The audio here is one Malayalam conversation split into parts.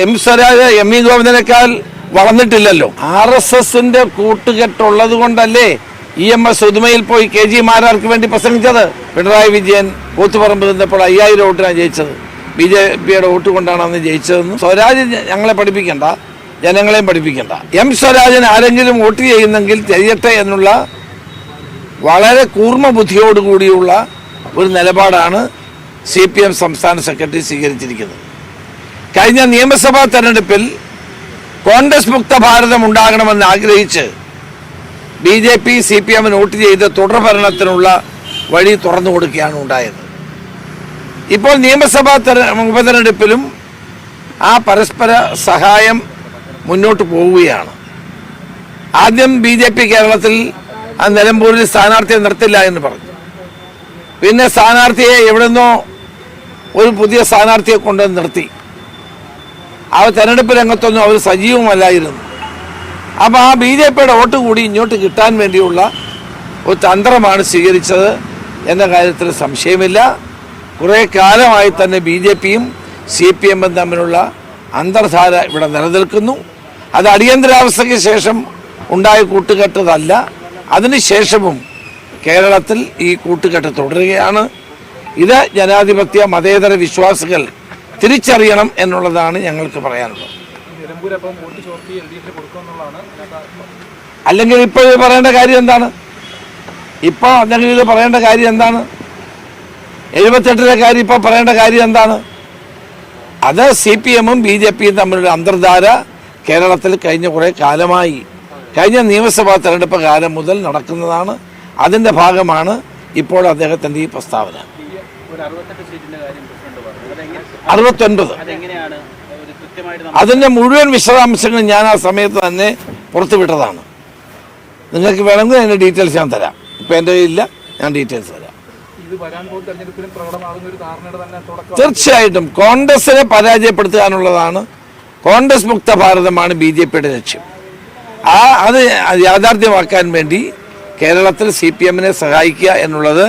എം സ്വരാജ് എം ഇ ഗോവിന്ദനേക്കാൾ വളർന്നിട്ടില്ലല്ലോ. ആർ എസ് എസിന്റെ കൂട്ടുകെട്ടുള്ളത് കൊണ്ടല്ലേ ഇ എം എസ് ഉദുമയിൽ പോയി കെ ജി മാരാർക്ക് വേണ്ടി പ്രസംഗിച്ചത്? പിണറായി വിജയൻ കൂത്തുപറമ്പ് നിന്നപ്പോൾ അയ്യായിരം വോട്ടിനാണ് ജയിച്ചത്. ബി ജെ പിയുടെ വോട്ട് കൊണ്ടാണ് അന്ന് ജയിച്ചതെന്ന്. സ്വരാജ് ഞങ്ങളെ പഠിപ്പിക്കണ്ട. ജനങ്ങളെയും പഠിപ്പിക്കണ്ട. എം സ്വരാജിന് ആരെങ്കിലും വോട്ട് ചെയ്യുന്നെങ്കിൽ ചെയ്യട്ടെ എന്നുള്ള വളരെ കൂർമ്മ ബുദ്ധിയോടുകൂടിയുള്ള ഒരു നിലപാടാണ് സി പി എം സംസ്ഥാന സെക്രട്ടറി സ്വീകരിച്ചിരിക്കുന്നത്. കഴിഞ്ഞ നിയമസഭാ തെരഞ്ഞെടുപ്പിൽ കോൺഗ്രസ് മുക്ത ഭാരതം ഉണ്ടാകണമെന്ന് ആഗ്രഹിച്ച് B J P C P എമ്മിന് വോട്ട് ചെയ്ത് തുടർഭരണത്തിനുള്ള വഴി തുറന്നു കൊടുക്കുകയാണ് ഉണ്ടായത്. ഇപ്പോൾ നിയമസഭാ തെര- ഉപതെരഞ്ഞെടുപ്പിലും ആ പരസ്പര സഹായം മുന്നോട്ട് പോവുകയാണ്. ആദ്യം ബി ജെ പി കേരളത്തിൽ ആ നിലമ്പൂരിൽ സ്ഥാനാർത്ഥിയെ നിർത്തില്ല എന്ന് പറഞ്ഞു. പിന്നെ സ്ഥാനാർത്ഥിയെ എവിടുന്നോ ഒരു പുതിയ സ്ഥാനാർത്ഥിയെ കൊണ്ടുവന്ന് നിർത്തി. ആ തെരഞ്ഞെടുപ്പ് രംഗത്തൊന്നും അവർ സജീവമല്ലായിരുന്നു. അപ്പോൾ ആ ബി ജെ പിയുടെ വോട്ട് കൂടി ഇങ്ങോട്ട് കിട്ടാൻ വേണ്ടിയുള്ള ഒരു തന്ത്രമാണ് സ്വീകരിച്ചത് എന്ന കാര്യത്തിൽ സംശയമില്ല. കുറേ കാലമായി തന്നെ ബി ജെ പിയും സി പി എമ്മും തമ്മിലുള്ള അന്തർധാര ഇവിടെ നിലനിൽക്കുന്നു. അത് അടിയന്തരാവസ്ഥയ്ക്ക് ശേഷം ഉണ്ടായ കൂട്ടുകെട്ടതല്ല. അതിനുശേഷവും കേരളത്തിൽ ഈ കൂട്ടുകെട്ട് തുടരുകയാണ്. ഇത് ജനാധിപത്യ മതേതര വിശ്വാസികൾ തിരിച്ചറിയണം എന്നുള്ളതാണ് ഞങ്ങൾക്ക് പറയാനുള്ളത്. അല്ലെങ്കിൽ ഇപ്പോൾ ഇത് പറയേണ്ട കാര്യം എന്താണ്? ഇപ്പോൾ അല്ലെങ്കിൽ ഇത് പറയേണ്ട കാര്യം എന്താണ്? എഴുപത്തെട്ടിലെ കാര്യം ഇപ്പോൾ പറയേണ്ട കാര്യം എന്താണ്? അത് സി പി എമ്മും ബി ജെ പിയും തമ്മിലുള്ള അന്തർധാര കേരളത്തിൽ കഴിഞ്ഞ കുറേ കാലമായി. കഴിഞ്ഞ നിയമസഭാ തെരഞ്ഞെടുപ്പ് കാലം മുതൽ നടക്കുന്നതാണ്. അതിന്റെ ഭാഗമാണ് ഇപ്പോൾ അദ്ദേഹത്തിന്റെ ഈ പ്രസ്താവന. ഒരു അറുപത്തെട്ട് കാര്യം അറുപത്തൊൻപത്. അതിന്റെ മുഴുവൻ വിശദാംശങ്ങൾ ഞാൻ ആ സമയത്ത് തന്നെ പുറത്തുവിട്ടതാണ്. നിങ്ങൾക്ക് വേണമെങ്കിൽ അതിന്റെ ഡീറ്റെയിൽസ് ഞാൻ തരാം. ഇപ്പം എന്റെ കയ്യിലില്ല ഞാൻ ഡീറ്റെയിൽസ് തരാം. ഇത് വരാൻ പോകുന്ന പ്രകടമാകുന്ന ഒരു ധാരണയുടെ തന്നെ തുടക്കം തീർച്ചയായിട്ടും കോൺഗ്രസിനെ പരാജയപ്പെടുത്താനുള്ളതാണ് കോൺഗ്രസ് മുക്ത ഭാരതമാണ് ബി ജെ പിയുടെ ലക്ഷ്യം. ആ അത് യാഥാർത്ഥ്യമാക്കാൻ വേണ്ടി കേരളത്തിൽ സി പി എമ്മിനെ സഹായിക്കുക എന്നുള്ളത്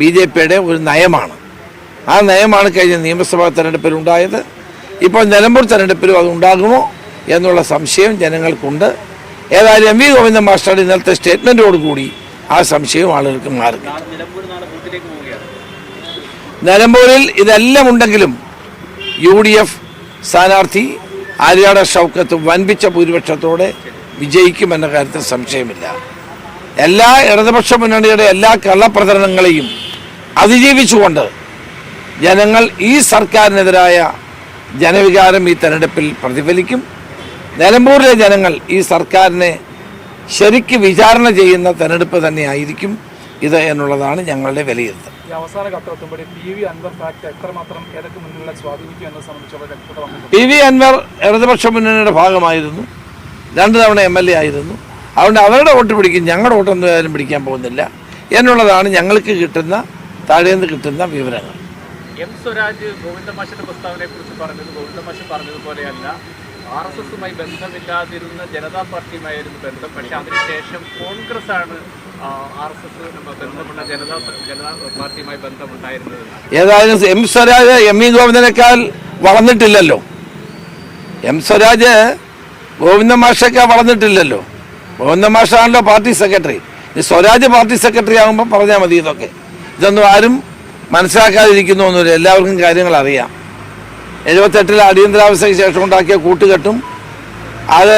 ബി ജെ പിയുടെ ഒരു നയമാണ്. ആ നയമാണ് കഴിഞ്ഞ നിയമസഭാ തെരഞ്ഞെടുപ്പിൽ ഉണ്ടായത് ഇപ്പോൾ നിലമ്പൂർ തെരഞ്ഞെടുപ്പിലും അത് ഉണ്ടാകുമോ എന്നുള്ള സംശയം ജനങ്ങൾക്കുണ്ട്. ഏതായാലും എം വി ഗോവിന്ദൻ മാസ്റ്ററുടെ ഇന്നലത്തെ സ്റ്റേറ്റ്മെന്റോടുകൂടി ആ സംശയം ആളുകൾക്ക് മാറി നിലമ്പൂരിൽ ഇതെല്ലാം ഉണ്ടെങ്കിലും യു ഡി എഫ് സ്ഥാനാർത്ഥി ആര്യാട ഷൗക്കത്ത് വൻപിച്ച ഭൂരിപക്ഷത്തോടെ വിജയിക്കുമെന്ന കാര്യത്തിൽ സംശയമില്ല. എല്ലാ ഇടതുപക്ഷ മുന്നണിയുടെ എല്ലാ കള്ളപ്രചരണങ്ങളെയും അതിജീവിച്ചുകൊണ്ട് ജനങ്ങൾ ഈ സർക്കാരിനെതിരായ ജനവികാരം ഈ തെരഞ്ഞെടുപ്പിൽ പ്രതിഫലിക്കും. നിലമ്പൂരിലെ ജനങ്ങൾ ഈ സർക്കാരിനെ ശരിക്ക് വിചാരണ ചെയ്യുന്ന തെരഞ്ഞെടുപ്പ് തന്നെയായിരിക്കും ഇത് എന്നുള്ളതാണ് ഞങ്ങളുടെ വിലയിരുത്തൽ. ഈ അവസാന ഘട്ടമെത്തുമ്പോൾ പി വി അൻവർ ഫാക്ട് എത്രമാത്രം ഏതൊക്കെ മുന്നിലെ സ്വാധീനിക്കും എന്നത് സംബന്ധിച്ചുള്ള വ്യക്തത വന്നിട്ടുണ്ട്. പി വി അൻവർ ഇടതുപക്ഷ മുന്നണിയുടെ ഭാഗമായിരുന്നു. രണ്ടു തവണ എം എൽ എ ആയിരുന്നു. അതുകൊണ്ട് അവരുടെ വോട്ട് പിടിക്കും ഞങ്ങളുടെ വോട്ടൊന്നും ആരും പിടിക്കാൻ പോകുന്നില്ല. എന്നുള്ളതാണ് ഞങ്ങൾക്ക് കിട്ടുന്ന താഴേന്ന് കിട്ടുന്ന വിവരങ്ങൾ. എം സ്വരാജ് ഗോവിന്ദമാഷിന്റെ പ്രസ്താവനയെക്കുറിച്ച് പറഞ്ഞത് ഗോവിന്ദമാഷ് പറഞ്ഞതുപോലെയല്ല. ആർ എസ് എസുമായി ബന്ധമില്ലാതിരുന്ന ജനതാ പാർട്ടിയുമായിരുന്നു ബന്ധം. പക്ഷേ അതിനുശേഷം കോൺഗ്രസ് ആണ് ആർ എസ് എസ് ബന്ധമുള്ള ജനതാ ജനതാ പാർട്ടിയുമായി ബന്ധമുണ്ടായിരുന്നത്. ഏതായാലും എം സ്വരാജ് എം ഇ ഗോവിന്ദനേക്കാൾ വളർന്നിട്ടില്ലല്ലോ. എം സ്വരാജ് ഗോവിന്ദ മാഷൊക്കെ വളർന്നിട്ടില്ലല്ലോ. Govinda മാഷാണല്ലോ party secretary. Swaraj party secretary ആകുമ്പോൾ പറഞ്ഞാൽ മതി ഇതൊക്കെ. ഇതൊന്നും ആരും മനസ്സിലാക്കാതിരിക്കുന്നു ഒന്നുമില്ല എല്ലാവർക്കും കാര്യങ്ങൾ അറിയാം. എഴുപത്തെട്ടിൽ അടിയന്തരാവസ്ഥയ്ക്ക് ശേഷം ഉണ്ടാക്കിയ കൂട്ടുകെട്ടും അത്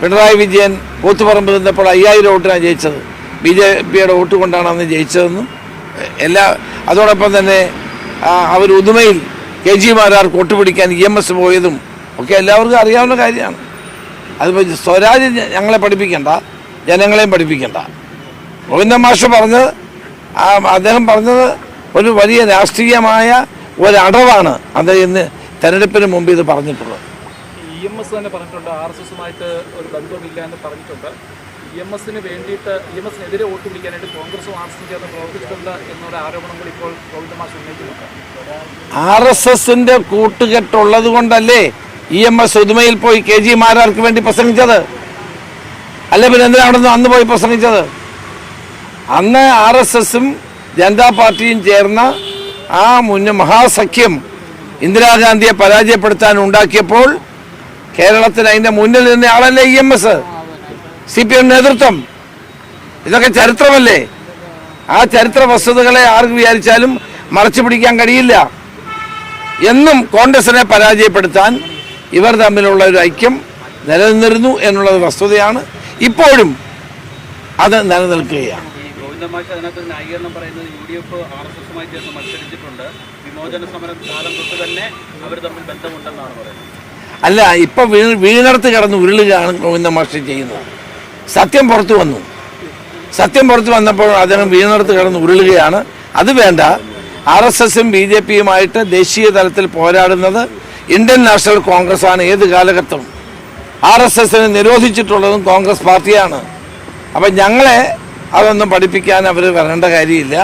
പിണറായി വിജയൻ കൂത്തുപറമ്പ് നിന്നപ്പോൾ അയ്യായിരം വോട്ടിനാണ് ജയിച്ചത്. ബി ജെ പിയുടെ വോട്ട് കൊണ്ടാണ് അന്ന് ജയിച്ചതെന്നും എല്ലാ അതോടൊപ്പം തന്നെ അവർ ഉദുമയിൽ കെ ജി മാരാർക്ക് വോട്ട് പിടിക്കാൻ ഇ എം എസ് പോയതും ഒക്കെ എല്ലാവർക്കും അറിയാവുന്ന കാര്യമാണ്. അതിപ്പോൾ സ്വരാജ് ഞങ്ങളെ പഠിപ്പിക്കണ്ട ജനങ്ങളെയും പഠിപ്പിക്കണ്ട. ഗോവിന്ദ മാഷ് പറഞ്ഞത് അദ്ദേഹം പറഞ്ഞത് ഒരു വലിയ രാഷ്ട്രീയമായ ഒരടവാണ് അത് ഇന്ന് തെരഞ്ഞെടുപ്പിന് മുമ്പ് ഇത് പറഞ്ഞിട്ടുള്ളത്. ഇ എം എസ് തന്നെ പറഞ്ഞിട്ടുണ്ട് ആർ എസ് എസുമായിട്ട് ഒരു ബന്ധമില്ല എന്ന് പറഞ്ഞിട്ടുണ്ട്. ഇ എം എസിന് വേണ്ടിയിട്ട് ഇ എം എസിനെതിരെ വോട്ട് പിടിക്കാനായിട്ട് കോൺഗ്രസും ആർ എസ് എസും ചേർന്ന് പ്രവർത്തിച്ചിട്ടുണ്ട് എന്നൊരു ആരോപണം കൂടി ഇപ്പോൾ ഉന്നയിക്കുന്നുണ്ട്. ആർ എസ് എസിന്റെ കൂട്ടുകെട്ടുള്ളത് കൊണ്ടല്ലേ ഇ എം എസ് ഉദുമയിൽ പോയി കെ ജി മാരാർക്ക് വേണ്ടി പ്രസംഗിച്ചത്? അല്ലെ പിന്നെ എന്തിനാണെന്ന് അന്ന് പോയി പ്രസംഗിച്ചത്? അന്ന് ആർ എസ് എസും ജനതാ പാർട്ടിയും ചേർന്ന ആ മുന്ന മഹാസഖ്യം ഇന്ദിരാഗാന്ധിയെ പരാജയപ്പെടുത്താൻ ഉണ്ടാക്കിയപ്പോൾ കേരളത്തിന് അതിന്റെ മുന്നിൽ നിന്ന ആളല്ലേ E M S? C P M നേതൃത്വം. ഇതൊക്കെ ചരിത്രമല്ലേ? ആ ചരിത്ര വസ്തുതകളെ ആർക്ക് വിചാരിച്ചാലും മറച്ചു പിടിക്കാൻ കഴിയില്ല. എന്നും കോൺഗ്രസിനെ പരാജയപ്പെടുത്താൻ ഇവർ തമ്മിലുള്ള ഒരു ഐക്യം നിലനിന്നിരുന്നു എന്നുള്ളത് വസ്തുതയാണ്. ഇപ്പോഴും അത് നിലനിൽക്കുകയാണ്. ഈ ഗോവിന്ദമാഷ് അതിനകത്ത് ന്യായീകരണം പറയുന്നത് U D F R S എസുമായി ചേർന്ന് മത്സരിച്ചിട്ടുണ്ട്. വിമോചന സമരം കാലം തൊട്ട് തന്നെ അവർ തമ്മിൽ ബന്ധമുണ്ടെന്നാണ് പറയുന്നത്. അല്ല ഇപ്പൊ വീ വീണടത്ത് കിടന്ന് ഉരുളുകയാണ് ഗോവിന്ദ മാഷ് ചെയ്യുന്നത്. സത്യം പുറത്തു വന്നു. സത്യം പുറത്തു വന്നപ്പോൾ അദ്ദേഹം വീണടത്ത് കിടന്ന് ഉരുളുകയാണ്. അത് വേണ്ട. ആർ എസ് എസും ബി ജെ പിയുമായിട്ട് ദേശീയ തലത്തിൽ പോരാടുന്നത് ഇന്ത്യൻ നാഷണൽ കോൺഗ്രസ് ആണ് ഏത് കാലഘട്ടം. ആർ എസ് എസിനെ നിരോധിച്ചിട്ടുള്ളതും കോൺഗ്രസ് പാർട്ടിയാണ്. അപ്പം ഞങ്ങളെ അതൊന്നും പഠിപ്പിക്കാൻ അവർ വരേണ്ട കാര്യമില്ല.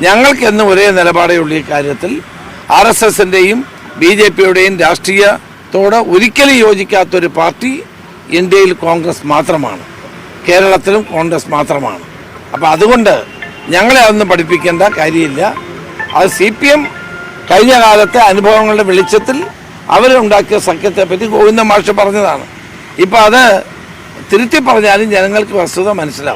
ഞങ്ങൾക്കെന്നും ഒരേ നിലപാടേ ഉള്ളൂ ഈ കാര്യത്തിൽ. ആർ എസ് എസിന്റെയും ബി ജെ പിയുടെയും രാഷ്ട്രീയത്തോട് ഒരിക്കലും യോജിക്കാത്തൊരു പാർട്ടി ഇന്ത്യയിൽ കോൺഗ്രസ് മാത്രമാണ്. കേരളത്തിലും കോൺഗ്രസ് മാത്രമാണ്. അപ്പോൾ അതുകൊണ്ട് ഞങ്ങളെ അതൊന്നും പഠിപ്പിക്കേണ്ട കാര്യമില്ല. അത് സി പി എം കഴിഞ്ഞ കാലത്തെ അനുഭവങ്ങളുടെ വെളിച്ചത്തിൽ അവരുണ്ടാക്കിയ സഖ്യത്തെ പറ്റി ഗോവിന്ദ മാഷ് പറഞ്ഞതാണ്. ഇപ്പം അത് തിരുത്തി പറഞ്ഞാലും ജനങ്ങൾക്ക് വസ്തുത മനസ്സിലാവും.